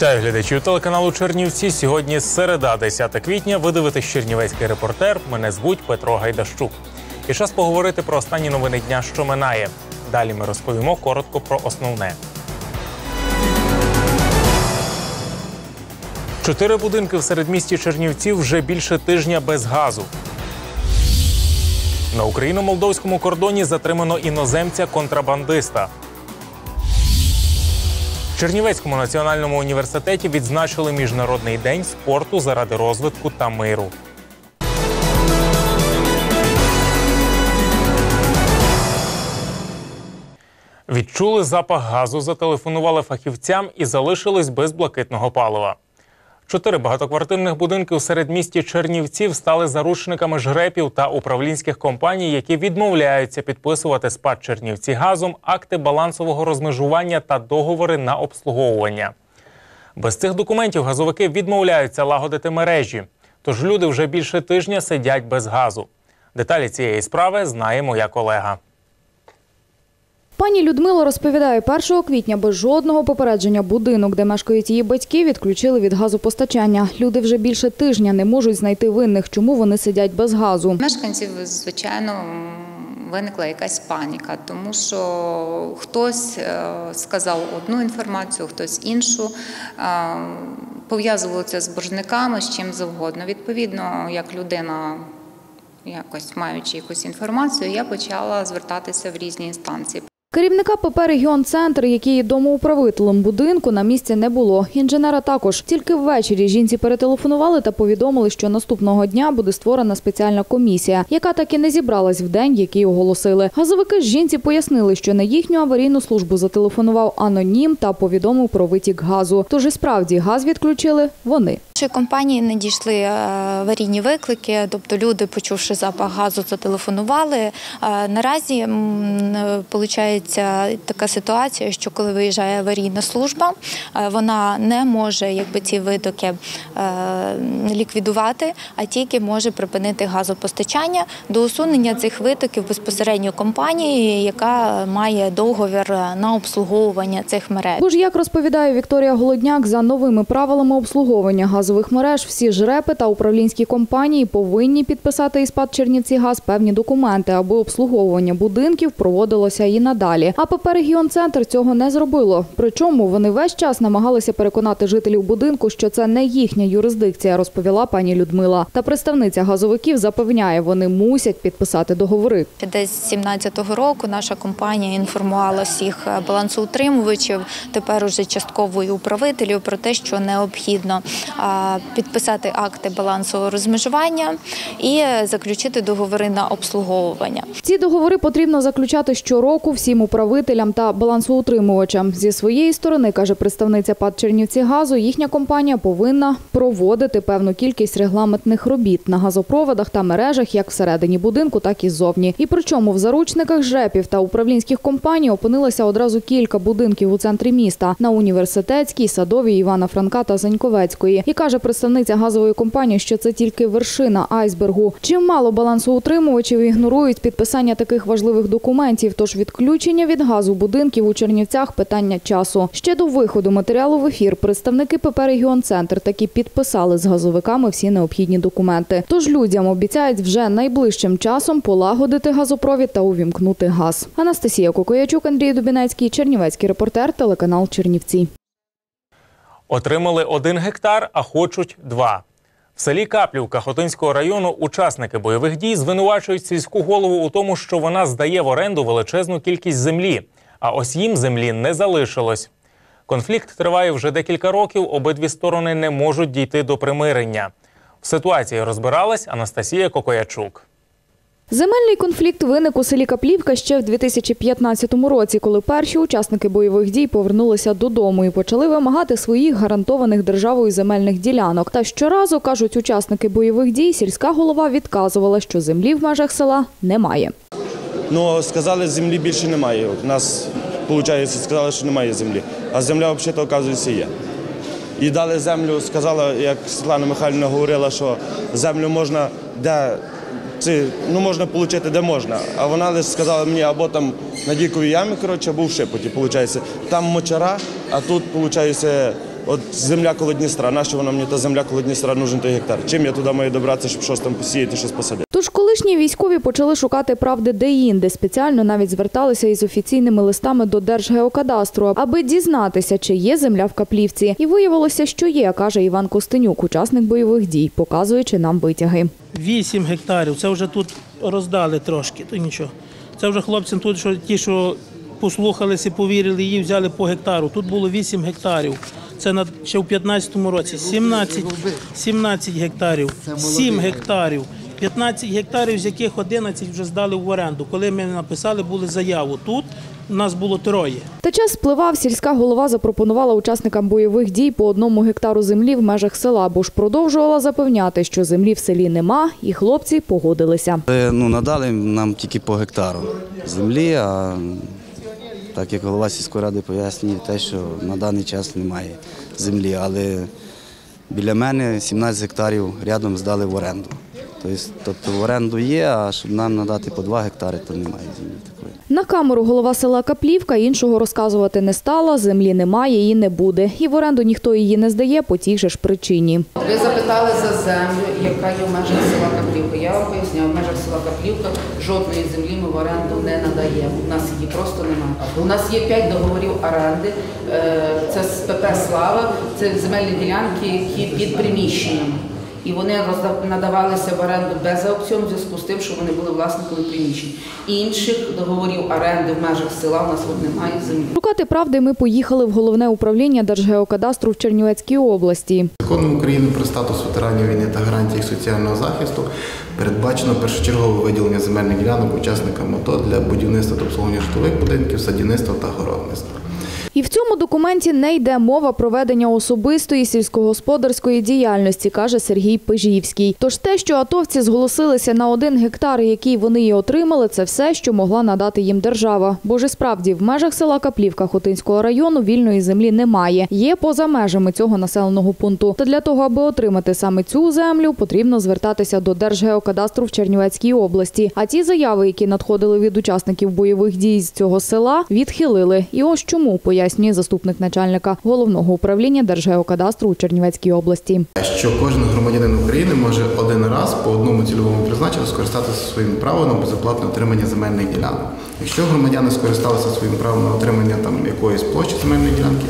Вітаю глядачів телеканалу Чернівці. Сьогодні середа, 10 квітня. Ви дивитесь Чернівецький репортер. Мене звуть Петро Гайдащук. І час поговорити про останні новини дня, що минає. Далі ми розповімо коротко про основне. Чотири будинки в середмісті Чернівців вже більше тижня без газу. На україно-молдовському кордоні затримано іноземця контрабандиста. Чернівецькому національному університеті відзначили Міжнародний день спорту заради розвитку та миру. Відчули запах газу, зателефонували фахівцям і залишились без блакитного палива. Чотири багатоквартирних будинки у середмісті Чернівців стали заручниками жрепів та управлінських компаній, які відмовляються підписувати спад Чернівці газом, акти балансового розмежування та договори на обслуговування. Без цих документів газовики відмовляються лагодити мережі. Тож люди вже більше тижня сидять без газу. Деталі цієї справи знає моя колега. Пані Людмила розповідає, 1 квітня без жодного попередження будинок, де мешкають її батьки, відключили від газопостачання. Люди вже більше тижня не можуть знайти винних, чому вони сидять без газу. Мешканців, звичайно, виникла якась паніка, тому що хтось е, сказав одну інформацію, хтось іншу. Е, Пов'язували це з боржниками, з чим завгодно. Відповідно, як людина. Якось маючи якусь інформацію, я почала звертатися в різні інстанції. Керівника ПП «Регіон Центр», який домоуправителем будинку, на місці не було. Інженера також. Тільки ввечері жінці перетелефонували та повідомили, що наступного дня буде створена спеціальна комісія, яка так і не зібралась в день, який оголосили. Газовики жінці пояснили, що на їхню аварійну службу зателефонував анонім та повідомив про витік газу. Тож і справді газ відключили вони. Нашої компанії надійшли е, аварійні виклики, тобто люди, почувши запах газу, зателефонували. Е, Наразі виходить така ситуація, що коли виїжджає аварійна служба, е, вона не може якби ці витоки е, ліквідувати, а тільки може припинити газопостачання до усунення цих витоків безпосередньо компанії, яка має договір на обслуговування цих мереж. Бо ж як розповідає Вікторія Голодняк, за новими правилами обслуговування газових мереж всі жрепи та управлінські компанії повинні підписати із ПАД «Чернівцігаз» певні документи, аби обслуговування будинків проводилося і надалі. А ПП «Регіон Центр» цього не зробило. Причому вони весь час намагалися переконати жителів будинку, що це не їхня юрисдикція, розповіла пані Людмила. Та представниця газовиків запевняє, вони мусять підписати договори. Десь з 17-го року наша компанія інформувала всіх балансоутримувачів, тепер уже частково і управителів про те, що необхідно підписати акти балансового розмежування і заключити договори на обслуговування. Ці договори потрібно заключати щороку всім управителям та балансоутримувачам. Зі своєї сторони, каже представниця ПАД Чернівці газу, їхня компанія повинна проводити певну кількість регламентних робіт на газопроводах та мережах, як всередині будинку, так і ззовні. І причому в заручниках ЖЕПів та управлінських компаній опинилося одразу кілька будинків у центрі міста на університетській, садовій Івана Франка та Заньковецької. Каже представниця газової компанії, що це тільки вершина айсбергу. Чимало балансоутримувачів ігнорують підписання таких важливих документів, тож відключення від газу будинків у Чернівцях питання часу. Ще до виходу матеріалу в ефір представники ПП «Регіон Центр» таки підписали з газовиками всі необхідні документи. Тож людям обіцяють вже найближчим часом полагодити газопровід та увімкнути газ. Анастасія Кокоячук, Андрій Дубінецький, Чернівецький репортер, телеканал Чернівці. Отримали один гектар, а хочуть два. В селі Каплівка Хотинського району учасники бойових дій звинувачують сільську голову у тому, що вона здає в оренду величезну кількість землі, а ось їм землі не залишилось. Конфлікт триває вже декілька років. Обидві сторони не можуть дійти до примирення. В ситуації розбиралась Анастасія Кокоячук. Земельний конфлікт виник у селі Каплівка ще в 2015 році, коли перші учасники бойових дій повернулися додому і почали вимагати своїх гарантованих державою земельних ділянок. Та щоразу, кажуть учасники бойових дій, сільська голова відказувала, що землі в межах села немає. Ну, сказали, землі більше немає. У нас, виходить, сказали, що немає землі. А земля, взагалі, оказується, є. І дали землю, сказала, як Світлана Михайлівна говорила, що землю можна де це, ну, можна отримати де можна. А вона лише сказала мені або там на діковій ямі, коротше, або в Шепоті, виходить. Там мочара, а тут, виходить, от земля коло Дністра. Нащо вона мені та земля коло Дністра нужен той гектар? Чим я туди маю добратися, щоб щось там посіяти, щось посадити? Тож колишні військові почали шукати правди де-інде. Спеціально навіть зверталися із офіційними листами до Держгеокадастру, аби дізнатися, чи є земля в Каплівці. І виявилося, що є, каже Іван Костенюк, учасник бойових дій, показуючи нам витяги. 8 гектарів. Це вже тут роздали трошки, то нічого. Це вже хлопцям тут, що ті, що послухалися, повірили, її взяли по гектару. Тут було 8 гектарів. Це на ще в 15-му році. 17, 17 гектарів, 7 гектарів. 15 гектарів, з яких 11 вже здали в оренду. Коли ми написали, були заяву. Тут у нас було троє. Та час спливав, сільська голова запропонувала учасникам бойових дій по одному гектару землі в межах села, бо ж продовжувала запевняти, що землі в селі нема, і хлопці погодилися. Ну, надали нам тільки по гектару землі, а так як голова сільської ради пояснює те, що на даний час немає землі, але біля мене 17 гектарів рядом здали в оренду. Тобто, тобто в оренду є, а щоб нам надати по 2 гектари, то немає землі такої. На камеру голова села Каплівка іншого розказувати не стала, землі немає і не буде. І в оренду ніхто її не здає по тій же ж причині. Ви запитали за землю, яка є в межах села Каплівка. Я вам поясняю, в межах села Каплівка жодної землі ми в оренду не надаємо. У нас її просто немає. У нас є п'ять договорів оренди. Е, Це з ПП Слава, це земельні ділянки, які під приміщеннями. І вони надавалися в оренду без аукціону в зв'язку з тим, що вони були власниками приміщень. Інших договорів оренди в межах села у нас от немає землі. Шукати правди ми поїхали в головне управління Держгеокадастру в Чернівецькій області. Законом України про статус ветеранів війни та гарантії їх соціального захисту передбачено першочергове виділення земельних ділянок учасникам АТО для будівництва та обслуговування житлових будинків, садівництва та городництва. І в цьому документі не йде мова про ведення особистої сільськогосподарської діяльності, каже Сергій Пижівський. Тож те, що атовці зголосилися на один гектар, який вони і отримали, це все, що могла надати їм держава. Бо ж справді в межах села Каплівка Хотинського району вільної землі немає. Є поза межами цього населеного пункту. Та для того, аби отримати саме цю землю, потрібно звертатися до Держгеокадастру в Чернівецькій області. А ті заяви, які надходили від учасників бойових дій з цього села, відхилили. І ось чому пояснює заступник начальника головного управління Держгеокадастру у Чернівецькій області. Що кожен громадянин України може один раз по одному цільовому призначенню скористатися своїм правом на безоплатне отримання земельних ділянок. Якщо громадяни скористалися своїм правом на отримання там якоїсь площі земельної ділянки,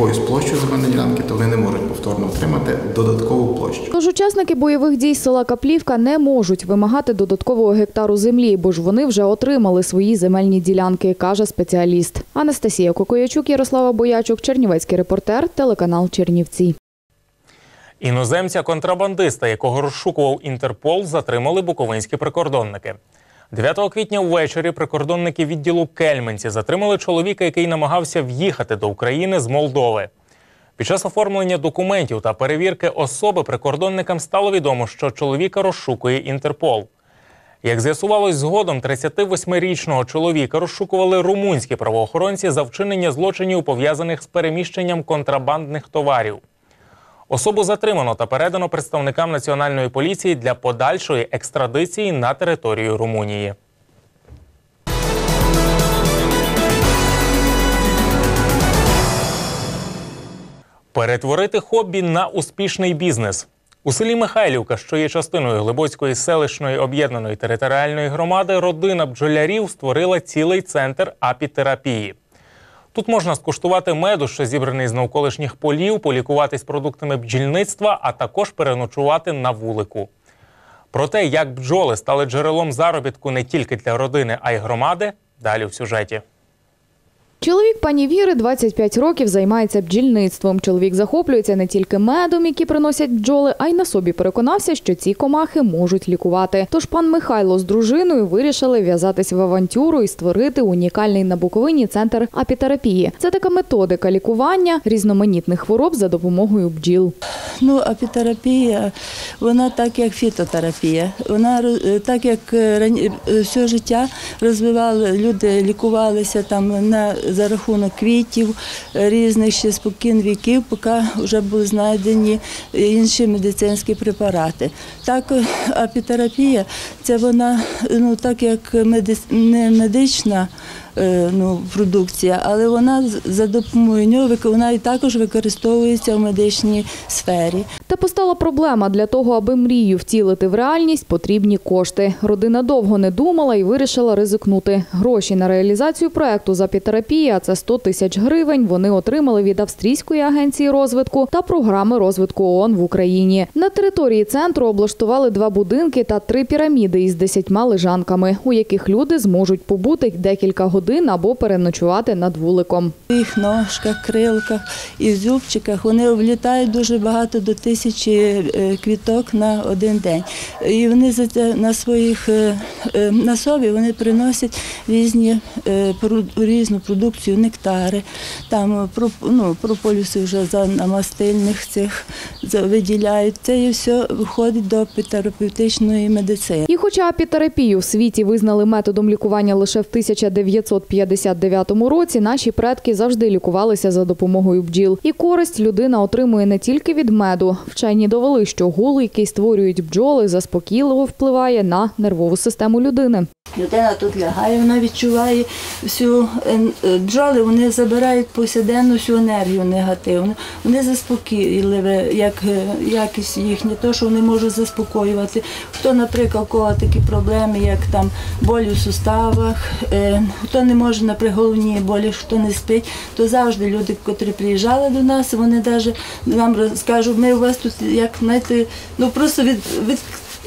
якоюсь площею земельної ділянки, то вони не можуть повторно отримати додаткову площу. Тож учасники бойових дій села Каплівка не можуть вимагати додаткового гектару землі, бо ж вони вже отримали свої земельні ділянки, каже спеціаліст. Анастасія Кокоячук, Ярослава Боячук, Чернівецький репортер, телеканал Чернівці. Іноземця-контрабандиста, якого розшукував Інтерпол, затримали буковинські прикордонники. 9 квітня ввечері прикордонники відділу Кельменці затримали чоловіка, який намагався в'їхати до України з Молдови. Під час оформлення документів та перевірки особи прикордонникам стало відомо, що чоловіка розшукує Інтерпол. Як з'ясувалось згодом, 38-річного чоловіка розшукували румунські правоохоронці за вчинення злочинів, пов'язаних з переміщенням контрабандних товарів. Особу затримано та передано представникам національної поліції для подальшої екстрадиції на територію Румунії. Перетворити хобі на успішний бізнес. У селі Михайлівка, що є частиною Глибоцької селищної об'єднаної територіальної громади, родина бджолярів створила цілий центр апітерапії. Тут можна скуштувати меду, що зібраний з навколишніх полів, полікуватись продуктами бджільництва, а також переночувати на вулику. Про те, як бджоли стали джерелом заробітку не тільки для родини, а й громади, далі в сюжеті. Чоловік пані Віри 25 років займається бджільництвом. Чоловік захоплюється не тільки медом, які приносять бджоли, а й на собі переконався, що ці комахи можуть лікувати. Тож пан Михайло з дружиною вирішили в'язатись в авантюру і створити унікальний на Буковині центр апітерапії. Це така методика лікування різноманітних хвороб за допомогою бджіл. Ну, апітерапія, вона так як фітотерапія. Вона е, так як е, е, все життя розвивали, люди лікувалися там на, за рахунок квітів е, різних ще спокін віків, поки вже були знайдені інші медицинські препарати. Так, е, апітерапія це вона, ну так як не медична. Е, Ну, продукція, але вона за допомогою нього вона і також використовується в медичній сфері. Та постала проблема для того, аби мрію втілити в реальність, потрібні кошти. Родина довго не думала і вирішила ризикнути. Гроші на реалізацію проекту з апітерапії, а це 100 тисяч гривень. Вони отримали від австрійської агенції розвитку та програми розвитку ООН в Україні. На території центру облаштували два будинки та три піраміди із десятьма лежанками, у яких люди зможуть побути декілька годин або переночувати над вуликом. В їх ножках, крилках і зубчиках вони облітають дуже багато до тисячі е, квіток на один день. І вони на своїх е, е, на собі вони приносять різні різну продукцію, нектари, там ну, прополіси вже за намастильних цих виділяють. Це і все виходить до терапевтичної медицини. І хоча апітерапію в світі визнали методом лікування лише в 1959 році, наші предки завжди лікувалися за допомогою бджіл. І користь людина отримує не тільки від меду. Вчені довели, що гул, який створюють бджоли, заспокійливо впливає на нервову систему людини. Людина тут лягає, вона відчуває всю е, е, бджоли, вони забирають повсякденну всю енергію негативну. Вони заспокійливі, як е, якість їхня, то, що вони можуть заспокоювати. Хто, наприклад, у кого такі проблеми, як там болі в суставах, е, хто не може на головні болі, хто не спить, то завжди люди, котрі приїжджали до нас, вони навіть нам розкажуть, ми у вас тут як знаєте, ну просто від, від,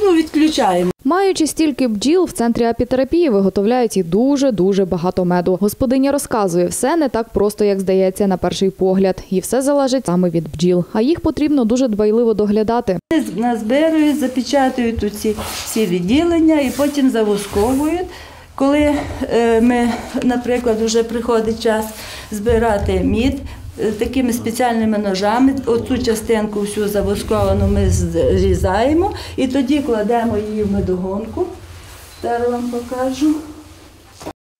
ну, відключаємо. Маючи стільки бджіл, в центрі апітерапії виготовляють і дуже-дуже багато меду. Господиня розказує, все не так просто, як здається на перший погляд. І все залежить саме від бджіл. А їх потрібно дуже дбайливо доглядати. Назбирують, запечатують тут ці всі відділення і потім завосковують. Коли е, ми, наприклад, вже приходить час збирати мід, е, такими спеціальними ножами, оцю частинку всю завосковану ми зрізаємо і тоді кладемо її в медогонку. Зараз вам покажу.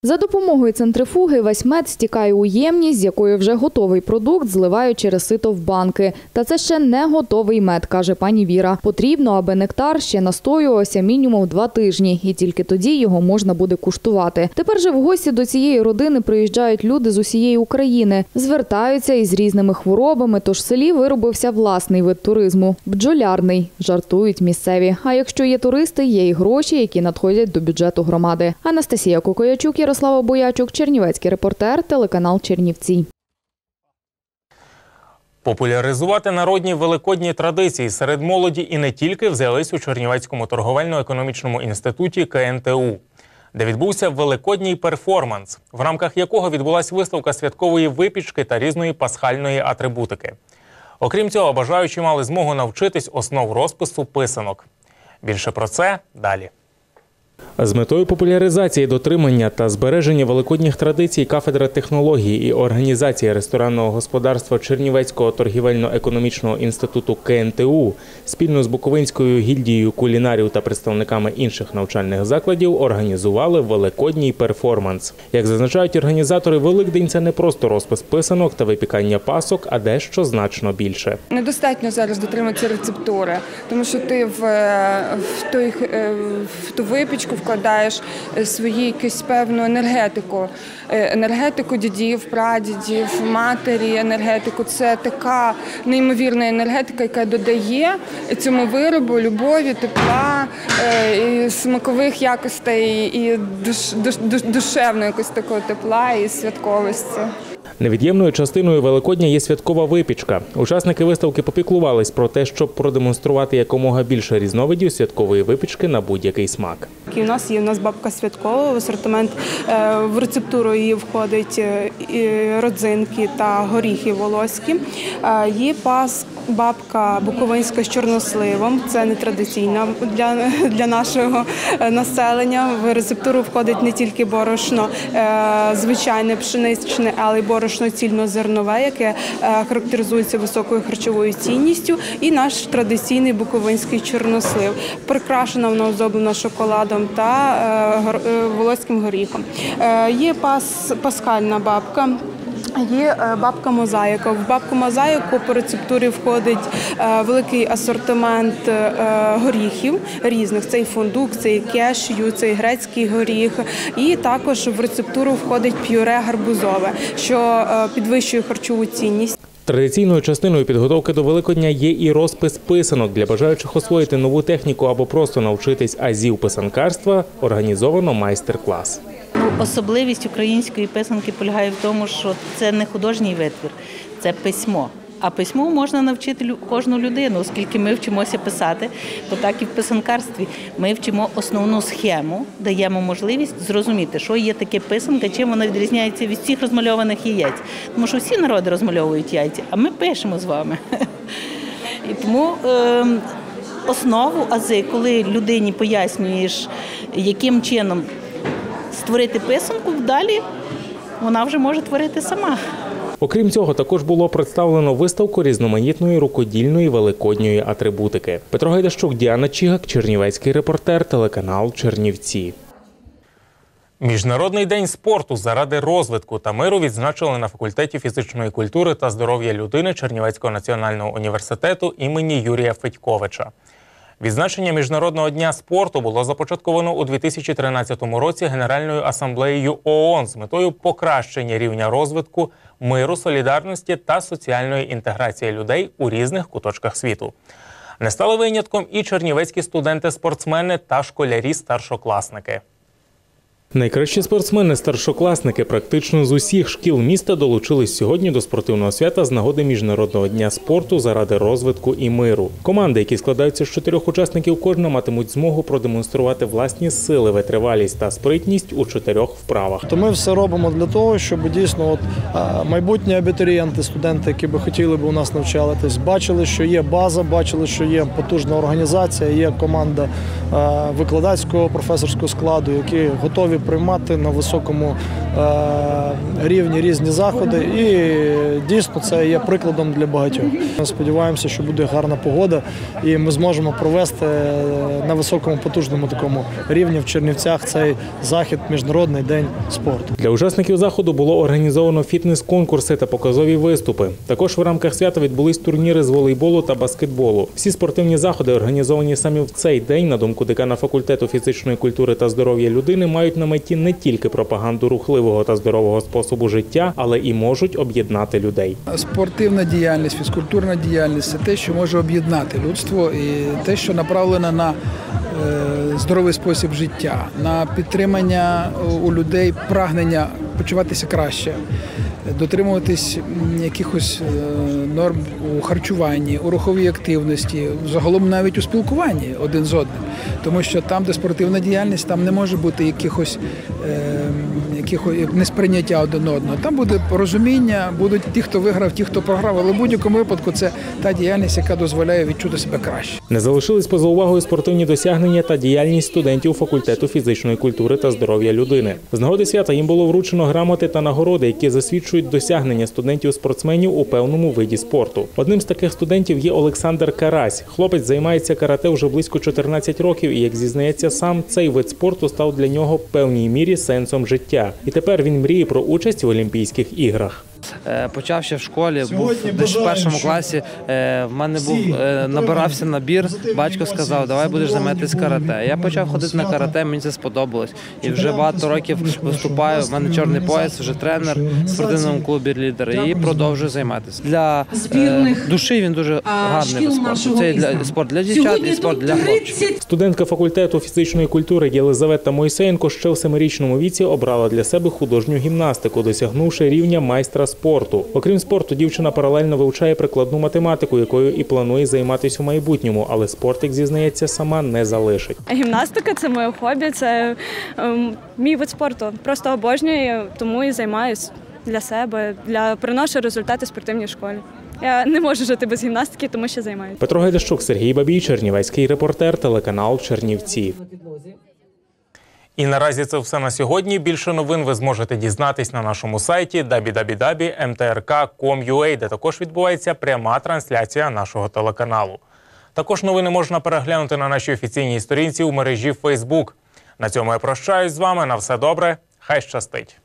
За допомогою центрифуги весь мед стікає у ємність, з якої вже готовий продукт зливають через сито в банки. Та це ще не готовий мед, каже пані Віра. Потрібно, аби нектар ще настоювався мінімум два тижні, і тільки тоді його можна буде куштувати. Тепер же в гості до цієї родини приїжджають люди з усієї України, звертаються із різними хворобами. Тож в селі виробився власний вид туризму бджолярний. Жартують місцеві. А якщо є туристи, є і гроші, які надходять до бюджету громади. Анастасія Кокоячук, Ярослава Боячук, Чернівецький репортер, телеканал Чернівці. Популяризувати народні великодні традиції серед молоді і не тільки взялись у Чернівецькому торговельно-економічному інституті КНТУ, де відбувся великодній перформанс, в рамках якого відбулась виставка святкової випічки та різної пасхальної атрибутики. Окрім цього, бажаючі мали змогу навчитись основ розпису писанок. Більше про це далі. З метою популяризації дотримання та збереження великодніх традицій кафедра технології і організації ресторанного господарства Чернівецького торгівельно-економічного інституту КНТУ спільно з Буковинською гільдією кулінарів та представниками інших навчальних закладів організували великодній перформанс. Як зазначають організатори, Великдень це не просто розпис писанок та випікання пасок, а дещо значно більше. Недостатньо зараз дотриматися рецептури, тому що ти в, е, в, той, е, в ту випічку вкладаєш е, свою якусь певну енергетику. Е, Енергетику дідів, прадідів, матері, енергетику. Це така неймовірна енергетика, яка додає цьому виробу любові, тепла, е, і смакових якостей, і душ, душ, душ, душевного якось такого тепла і святковості. Невід'ємною частиною Великодня є святкова випічка. Учасники виставки попіклувались про те, щоб продемонструвати якомога більше різновидів святкової випічки на будь-який смак. У нас є у нас бабка святкова в асортимент. е, В рецептуру її входить е, родзинки та горіхи волоські. Е, Є пас бабка буковинська з чорносливом. Це не традиційна для, для нашого е, населення. В рецептуру входить не тільки борошно е, звичайне пшеничне, але й борошно цільнозернове, яке е, характеризується високою харчовою цінністю, і наш традиційний буковинський чорнослив. Прикрашена вона оздоблена шоколадом та волоським горіхом. Є пас, пасхальна бабка. Є е, бабка мозаїка. В бабку мозаїку по рецептурі входить е, великий асортимент е, горіхів різних. Це і фундук, це і кешю, це і грецький горіх. І також в рецептуру входить пюре гарбузове, що підвищує харчову цінність. Традиційною частиною підготовки до Великодня є і розпис писанок для бажаючих освоїти нову техніку або просто навчитись азів писанкарства. Організовано майстер-клас. Особливість української писанки полягає в тому, що це не художній витвір, це письмо. А письмо можна навчити кожну людину, оскільки ми вчимося писати, то так і в писанкарстві. Ми вчимо основну схему, даємо можливість зрозуміти, що є таке писанка, чим вона відрізняється від всіх розмальованих яєць. Тому що всі народи розмальовують яйця, а ми пишемо з вами. І тому ем, основу ази, коли людині пояснюєш, яким чином створити писанку, далі вона вже може творити сама. Окрім цього, також було представлено виставку різноманітної рукодільної великодньої атрибутики. Петро Гайдащук, Діана Чігак, Чернівецький репортер, телеканал Чернівці. Міжнародний день спорту заради розвитку та миру відзначили на факультеті фізичної культури та здоров'я людини Чернівецького національного університету імені Юрія Федьковича. Відзначення Міжнародного дня спорту було започатковано у 2013 році Генеральною асамблеєю ООН з метою покращення рівня розвитку, миру, солідарності та соціальної інтеграції людей у різних куточках світу. Не стали винятком і чернівецькі студенти-спортсмени та школярі-старшокласники. Найкращі спортсмени, старшокласники практично з усіх шкіл міста долучились сьогодні до спортивного свята з нагоди Міжнародного дня спорту заради розвитку і миру. Команди, які складаються з чотирьох учасників, кожна матимуть змогу продемонструвати власні сили, витривалість та спритність у чотирьох вправах. То ми все робимо для того, щоб дійсно от, майбутні абітурієнти, студенти, які би хотіли б у нас навчатись, бачили, що є база, бачили, що є потужна організація, є команда викладацького професорського складу, які готові приймати на високому рівні різні заходи. І дійсно це є прикладом для багатьох. Ми сподіваємося, що буде гарна погода, і ми зможемо провести е, на високому потужному такому рівні в Чернівцях цей захід Міжнародний день спорту. Для учасників заходу було організовано фітнес-конкурси та показові виступи. Також в рамках свята відбулись турніри з волейболу та баскетболу. Всі спортивні заходи, організовані самі в цей день, на думку декана факультету фізичної культури та здоров'я людини, мають на меті не тільки пропаганду рухливого та здорового способу життя, але і можуть об'єднати людей. Спортивна діяльність, фізкультурна діяльність це те, що може об'єднати людство, і те, що направлено на е, здоровий спосіб життя, на підтримання у людей прагнення почуватися краще, дотримуватись якихось е, норм у харчуванні, у руховій активності, загалом навіть у спілкуванні один з одним. Тому що там, де спортивна діяльність, там не може бути якихось, е, якихось несприйняття один одного. Там буде порозуміння, будуть ті, хто виграв, ті, хто програв. Але в будь-якому випадку це та діяльність, яка дозволяє відчути себе краще. Не залишились поза увагою спортивні досягнення та діяльність студентів факультету фізичної культури та здоров'я людини. З нагоди свята їм було вручено грамоти та нагороди, які засвідчують досягнення студентів-спортсменів у певному виді спорту. Одним з таких студентів є Олександр Карась. Хлопець займається карате вже близько 14 років, і як зізнається сам, цей вид спорту став для нього в певній мірі сенсом життя. І тепер він мріє про участь в Олімпійських іграх. Е, Почав ще в школі, був десь в першому класі. е, В мене був е, набирався набір. Батько сказав, давай будеш займатися карате. Я почав ходити на карате, мені це сподобалось. І вже багато років виступаю. В мене чорний пояс, вже тренер в спортивному клубі лідер і продовжую займатися. Для душі він дуже гарний вид спорту. Це і для спорт для дівчат і спорт для хлопчиків. Студентка факультету фізичної культури Єлизавета Мойсеєнко ще в семирічному віці обрала для себе художню гімнастику, досягнувши рівня майстра спорту. Окрім спорту, дівчина паралельно вивчає прикладну математику, якою і планує займатися у майбутньому, але спорт, як зізнається, сама не залишить. Гімнастика це моє хобі, це ем, мій вид спорту. Просто обожнюю, тому і займаюсь для себе, для приношу результати спортивній школі. Я не можу жити без гімнастики, тому що займаюся. Петро Гайдащук, Сергій Бабій, Чернівецький репортер, телеканал Чернівці. І наразі це все на сьогодні. Більше новин ви зможете дізнатись на нашому сайті www.mtrk.com.ua, де також відбувається пряма трансляція нашого телеканалу. Також новини можна переглянути на нашій офіційній сторінці у мережі Facebook. На цьому я прощаюсь з вами. На все добре. Хай щастить.